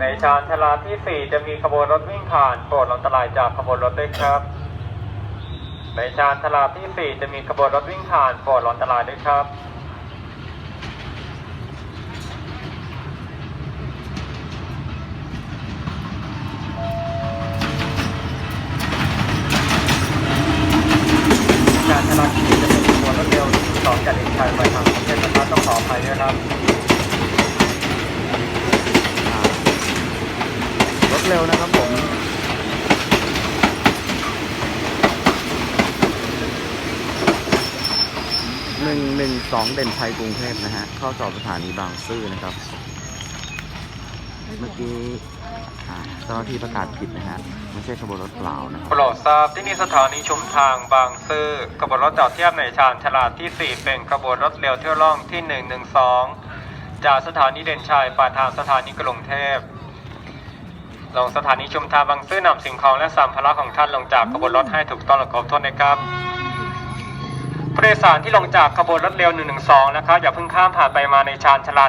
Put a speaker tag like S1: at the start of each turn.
S1: ในชานชลาที่ 4 จะมีขบวนรถวิ่งผ่านโปรดอันตรายจากขบวนรถด้วยครับ ในชานชลาที่ 4 จะมีขบวนรถวิ่งผ่านโปรดอันตรายด้วยครับการชาลาที่4จะเป็นขบวนรถเร็วสองจากเด็กชายไปทางประเทศนะครับต้องขออภัยด้วยครับ
S2: รถ เร็วนะครับผม หนึ่งหนึ่งสองเด่นชัยกรุงเทพนะฮะ เข้าจอดสถานีบางซื่อนะครับ เมื่อกี้อ่าเจ้าหน้าที่ประกาศผิดนะฮะ ไม่ใช่ขบวนรถเปล่านะครับ
S1: โปรดทราบที่นี่สถานีชุมทางบางซื่อขบวนรถจอดเทียบในชานชลาดที่ 4 เป็นขบวนรถเร็วเที่ยวล่องที่ 112 จากสถานีเด่นชัยปลายทางสถานีกรุงเทพ ลงสถานีชุมทางบางซื่อนำสิ่งของและสัมภาระของท่านลงจากขบวนรถให้ถูกต้องและครบถ้วนนะครับผู้โดยสารที่ลงจากขบวนรถเร็ว 112 นะครับอย่าเพิ่งข้ามผ่านไปมาในชานชลา